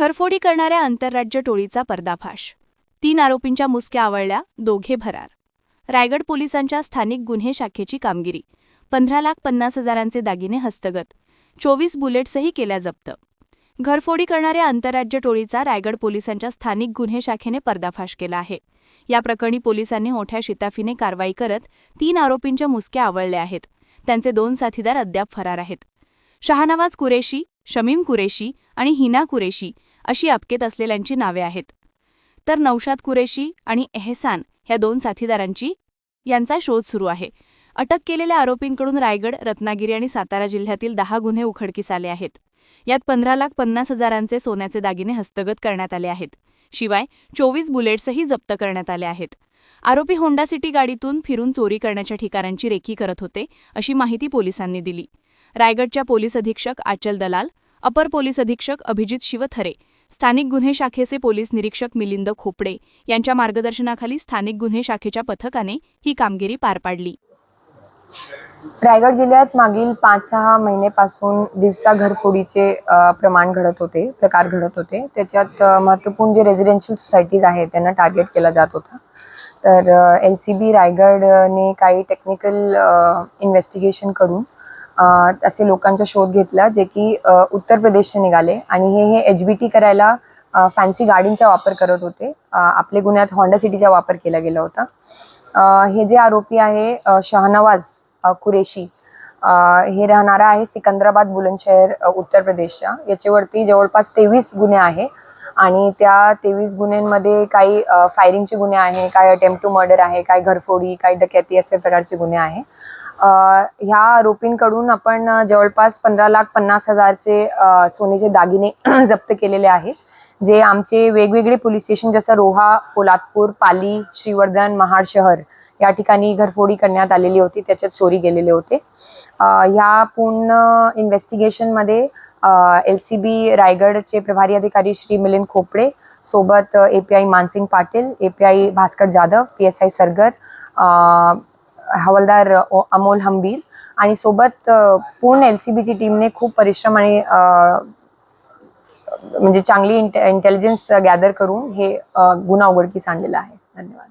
घरफोडी करणाऱ्या आंतरराज्य टोळीचा पर्दाफाश. तीन आरोपींच्या मुसक्या आवळल्या दोघे भरार रायगड पोलिसांच्या स्थानिक गुन्हे शाखेची कामगिरी. पंधरा लाख पन्नास हजारांचे दागिने हस्तगत. चोवीस बुलेट्सही केल्या जप्त. घरफोडी करणाऱ्या आंतरराज्य टोळीचा रायगड पोलिसांच्या स्थानिक गुन्हे शाखेने पर्दाफाश केला आहे. या प्रकरणी पोलिसांनी मोठ्या शिताफीने कारवाई करत तीन आरोपींच्या मुसक्या आवळल्या आहेत. त्यांचे दोन साथीदार अद्याप फरार आहेत. शहानवाज कुरेशी शमीम कुरेशी आणि हिना कुरेशी अशी अपकेत असलेल्यांची नावे आहेत. तर नौशाद कुरेशी आणि एहसान ह्या दोन साथीदारांची यांचा शोध सुरू आहे. अटक केलेल्या आरोपींकडून रायगड रत्नागिरी आणि सातारा जिल्ह्यातील दहा गुन्हे उघडकीस आले आहेत. यात पंधरा लाख पन्नास हजारांचे सोन्याचे दागिने हस्तगत करण्यात आले आहेत. शिवाय चोवीस बुलेट्सही जप्त करण्यात आले आहेत. आरोपी होंडा सिटी गाडीतून फिरून चोरी करण्याच्या ठिकाणांची रेखी करत होते अशी माहिती पोलिसांनी दिली. रायगडच्या पोलीस अधीक्षक आचल दलाल अपर पोलीस अधीक्षक अभिजित शिवथरे स्थानिक गुन्हे शाखेचे पोलीस निरीक्षक मिलिंद खोपडे यांच्या मार्गदर्शनाखाली स्थानिक गुन्हे शाखेच्या पथकाने ही कामगिरी पार पाडली. रायगड जिल्ह्यात मागील पाच सहा महिन्यापासून दिवसा घरफोडीचे प्रमाण घडत होते प्रकार घडत होते. त्याच्यात महत्त्वपूर्ण जे रेझिडेन्शियल सोसायटीज आहेत त्यांना टार्गेट केला जात होता. तर एल सी बी रायगडने काही टेक्निकल इन्व्हेस्टिगेशन करून असे लोकांचा शोध घेतला जे की उत्तर प्रदेशचे निघाले आणि हे हे एच बी टी करायला फॅन्सी गाडींचा वापर करत होते. आपले गुन्ह्यात होंडा सिटीचा वापर केला गेला होता. हे जे आरोपी आहे अ, कुरेशी हे राहणारा आहे सिकंदराबाद बुलंदशहर उत्तर प्रदेशच्या. याच्यावरती जवळपास तेवीस गुन्हे आहे आणि त्या तेवीस गुन्ह्यांमध्ये काही फायरिंगचे गुन्हे आहे काही अटेम्प्ट टू मर्डर आहे काही घरफोडी काही डकॅती असे प्रकारचे गुन्हे आहे. ह्या आरोपींकडून आपण जवळपास पंधरा लाख पन्नास हजारचे सोनेचे सोन्याचे दागिने जप्त केलेले आहेत जे आमचे वेगवेगळे पोलीस स्टेशन जसं रोहा पोलादपूर पाली श्रीवर्धन महाड शहर या ठिकाणी घरफोडी करण्यात आलेली होती त्याच्यात चोरी गेलेले होते. ह्या पूर्ण इन्व्हेस्टिगेशनमध्ये एल सी बी रायगडचे प्रभारी अधिकारी श्री मिलिंद खोपडे सोबत A P I Mansing Patil A P I Bhaskar Jadhav P S I Sargar हवालदार अमोल हंबीर आणि सोबत पूर्ण एल सी बीची टीमने खूप परिश्रम आणि म्हणजे चांगली इंटे इंटेलिजन्स गॅदर करून हे गुन्हा उघडकीस आणलेला आहे. धन्यवाद.